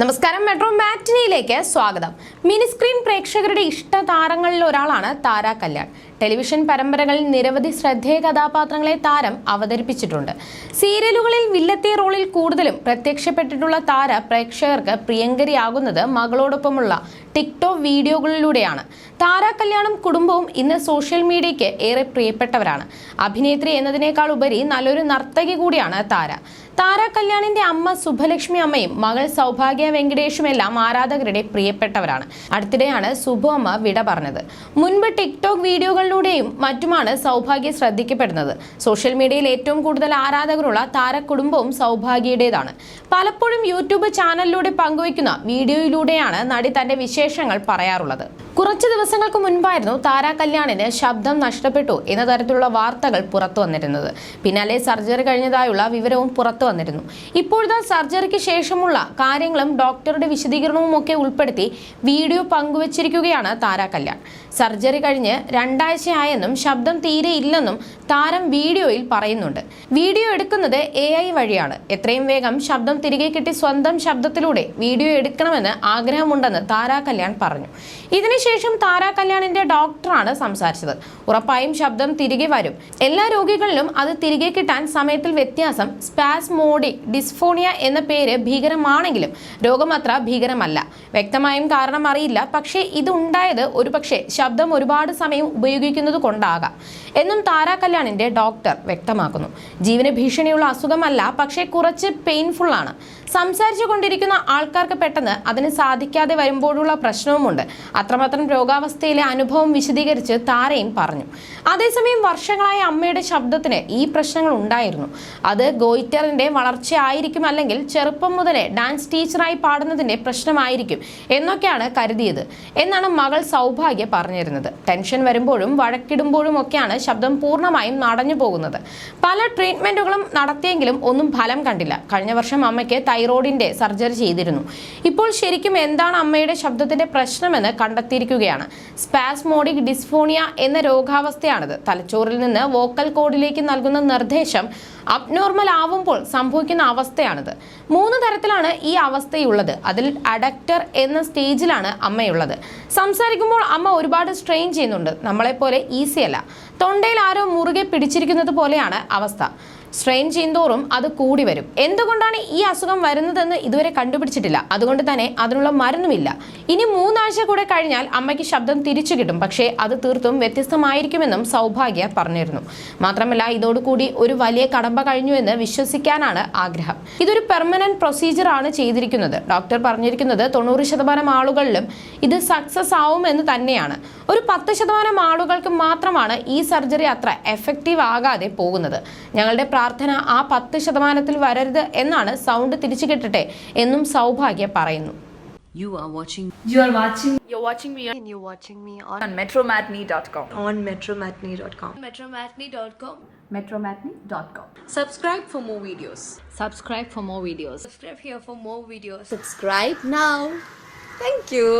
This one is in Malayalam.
നമസ്കാരം. മെട്രോ മാറ്റിനിയിലേക്ക് സ്വാഗതം. മിനിസ്ക്രീൻ പ്രേക്ഷകരുടെ ഇഷ്ട താരങ്ങളിൽ ഒരാളാണ് താര കല്യാൺ. ടെലിവിഷൻ പരമ്പരകളിൽ നിരവധി ശ്രദ്ധേയ കഥാപാത്രങ്ങളെ താരം അവതരിപ്പിച്ചിട്ടുണ്ട്. സീരിയലുകളിൽ വില്ലത്തെ റോളിൽ കൂടുതലും പ്രത്യക്ഷപ്പെട്ടിട്ടുള്ള താര പ്രേക്ഷകർക്ക് പ്രിയങ്കരിയാകുന്നത് മകളോടൊപ്പമുള്ള ടിക്ടോക്ക് വീഡിയോകളിലൂടെയാണ്. താര കല്യാണും കുടുംബവും ഇന്ന് സോഷ്യൽ മീഡിയയ്ക്ക് ഏറെ പ്രിയപ്പെട്ടവരാണ്. അഭിനേത്രി എന്നതിനേക്കാൾ ഉപരി നല്ലൊരു നർത്തകി കൂടിയാണ് താര. താര കല്യാണിന്റെ അമ്മ സുഭലക്ഷ്മി അമ്മയും മകൾ സൗഭാഗ്യ വെങ്കടേഷും എല്ലാം ആരാധകരുടെ പ്രിയപ്പെട്ടവരാണ്. അടുത്തിടെയാണ് സുഭു അമ്മ വിട പറഞ്ഞത്. മുൻപ് ടിക്ടോക്ക് വീഡിയോകളിലൂടെയും മറ്റുമാണ് സൗഭാഗ്യ ശ്രദ്ധിക്കപ്പെടുന്നത്. സോഷ്യൽ മീഡിയയിൽ ഏറ്റവും കൂടുതൽ ആരാധകരുള്ള താര കുടുംബവും സൗഭാഗ്യയുടേതാണ്. പലപ്പോഴും യൂട്യൂബ് ചാനലിലൂടെ പങ്കുവയ്ക്കുന്ന വീഡിയോയിലൂടെയാണ് നടി തന്റെ വിശേഷങ്ങൾ പറയാറുള്ളത്. കുറച്ച് ദിവസങ്ങൾക്ക് മുൻപായിരുന്നു താര കല്യാണിന് ശബ്ദം നഷ്ടപ്പെട്ടു എന്ന തരത്തിലുള്ള വാർത്തകൾ പുറത്തു വന്നിരുന്നത്. പിന്നാലെ സർജറി കഴിഞ്ഞതായുള്ള വിവരവും പുറത്തു വന്നിരുന്നു. ഇപ്പോഴത്തെ സർജറിക്ക് ശേഷമുള്ള കാര്യങ്ങളും ഡോക്ടറുടെ വിശദീകരണവും ഒക്കെ ഉൾപ്പെടുത്തി വീഡിയോ പങ്കുവച്ചിരിക്കുകയാണ് താര കല്യാൺ. സർജറി കഴിഞ്ഞ് രണ്ടാഴ്ചയായെന്നും ശബ്ദം തീരെ ഇല്ലെന്നും താരം വീഡിയോയിൽ പറയുന്നുണ്ട്. വീഡിയോ എടുക്കുന്നത് എ ഐ വഴിയാണ്. എത്രയും വേഗം ശബ്ദം തിരികെ കിട്ടി സ്വന്തം ശബ്ദത്തിലൂടെ വീഡിയോ എടുക്കണമെന്ന് ആഗ്രഹമുണ്ടെന്ന് താര കല്യാൺ പറഞ്ഞു. ഇതിനുശേഷം താര കല്യാണിന്റെ ഡോക്ടറാണ് സംസാരിച്ചത്. ഉറപ്പായും ശബ്ദം തിരികെ വരും. എല്ലാ രോഗികളിലും അത് തിരികെ കിട്ടാൻ സമയത്തിൽ വ്യത്യാസം സ്പാസ്മോഡിക് ഡിസ്ഫോണിയ എന്ന പേര് ഭീകരമാണെങ്കിലും രോഗം അത്ര ഭീകരമല്ല. വ്യക്തമായും കാരണം അറിയില്ല. പക്ഷേ ഇതുണ്ടായത് ഒരുപക്ഷെ ശബ്ദം ഒരുപാട് സമയം ഉപയോഗിക്കുന്നത് കൊണ്ടാകാം. എന്നും താരാ കല്യാണിന്റെ ഡോക്ടർ വ്യക്തമാക്കുന്നു. ജീവന് ഭീഷണിയുള്ള അസുഖമല്ല പക്ഷേ കുറച്ച് പെയിൻഫുൾ ആണ്. സംസാരിച്ചു കൊണ്ടിരിക്കുന്ന ആൾക്കാർക്ക് പെട്ടെന്ന് അതിന് സാധിക്കാതെ വരുമ്പോഴുള്ള പ്രശ്നവുമുണ്ട്. അത്രമാത്രം രോഗാവസ്ഥയിലെ അനുഭവം വിശദീകരിച്ച് താരയും പറഞ്ഞു. അതേസമയം വർഷങ്ങളായി അമ്മയുടെ ശബ്ദത്തിന് ഈ പ്രശ്നങ്ങൾ ഉണ്ടായിരുന്നു. അത് ഗോയിറ്ററിന്റെ വളർച്ചയായിരിക്കും അല്ലെങ്കിൽ ചെറുപ്പം മുതലേ ഡാൻസ് ടീച്ചറായി പാടുന്നതിന്റെ പ്രശ്നമായിരിക്കും എന്നൊക്കെയാണ് കരുതിയത്. എന്നാണ് മകൾ സൗഭാഗ്യ പറഞ്ഞിരുന്നത്. ടെൻഷൻ വരുമ്പോഴും വഴക്കിടുമ്പോഴും ഒക്കെയാണ് ശബ്ദം പൂർണമായും നടഞ്ഞു പോകുന്നത്. പല ട്രീറ്റ്മെന്റുകളും നടത്തിയെങ്കിലും ഒന്നും ഫലം കണ്ടില്ല. കഴിഞ്ഞ വർഷം അമ്മയ്ക്ക് തൈറോയിഡിന്റെ സർജറി ചെയ്തിരുന്നു. ഇപ്പോൾ ശരിക്കും എന്താണ് അമ്മയുടെ ശബ്ദത്തിന്റെ പ്രശ്നമെന്ന് കണ്ടെത്തിയിരിക്കുകയാണ്. സ്പാസ്മോഡിക് ഡിസ്ഫോണിയ എന്ന രോഗാവസ്ഥയാണിത്. തലച്ചോറിൽ നിന്ന് വോക്കൽ കോഡിലേക്ക് നൽകുന്ന നിർദ്ദേശം അബ്നോർമൽ ആവുമ്പോൾ സംഭവിക്കുന്ന അവസ്ഥയാണിത്. മൂന്ന് തരത്തിലാണ് ഈ അവസ്ഥയുള്ളത്. അതിൽ അഡക്റ്റർ എന്ന സ്റ്റേജിലാണ് അമ്മയുള്ളത്. സംസാരിക്കുമ്പോൾ അമ്മ ഒരുപാട് സ്ട്രെയിൻ ചെയ്യുന്നുണ്ട്. നമ്മളെപ്പോലെ ഈസി അല്ല തൊണ്ടയിൽ ആരോ മുറുകെ പിടിച്ചിരിക്കുന്നത് പോലെയാണ് അവസ്ഥ. സ്ട്രെയിൻ ചെയ്യുന്തോറും അത് കൂടി വരും. എന്തുകൊണ്ടാണ് ഈ അസുഖം വരുന്നതെന്ന് ഇതുവരെ കണ്ടുപിടിച്ചിട്ടില്ല? അതുകൊണ്ട് തന്നെ അതിനുള്ള മരുന്നുമില്ല. ഇനി മൂന്നാഴ്ച കൂടെ കഴിഞ്ഞാൽ അമ്മയ്ക്ക് ശബ്ദം തിരിച്ചു കിട്ടും. പക്ഷേ അത് തീർത്തും വ്യത്യസ്തമായിരിക്കുമെന്നും സൗഭാഗ്യ പറഞ്ഞിരുന്നു. മാത്രമല്ല ഇതോടുകൂടി ഒരു വലിയ കടമ്പ കഴിഞ്ഞു എന്ന് വിശ്വസിക്കാനാണ് ആഗ്രഹം. ഇതൊരു പെർമനന്റ് പ്രൊസീജിയർ ആണ് ചെയ്തിരിക്കുന്നത്. ഡോക്ടർ പറഞ്ഞിരിക്കുന്നത് തൊണ്ണൂറ് ശതമാനം ആളുകളിലും ഇത് സക്സസ് ആവുമെന്ന് തന്നെയാണ്. ഒരു പത്ത് ശതമാനം ആളുകൾക്ക് മാത്രമാണ് ഈ സർജറി അത്ര എഫക്റ്റീവ് ആകാതെ പോകുന്നത്. ഞങ്ങളുടെ പ്രാർത്ഥന ആ പത്ത് ശതമാനത്തിൽ വരരുത് എന്നാണ് സൗണ്ട് തിരിച്ചു കിട്ടട്ടെ എന്നും സൗഭാഗ്യ പറയുന്നു You are watching You are watching You're watching me on, and you're watching me on, on metromatney.com. on metromatney.com. metromatney.com Metromatney.com. Subscribe for more videos. subscribe for more videos. subscribe here for more videos Subscribe now. Thank you.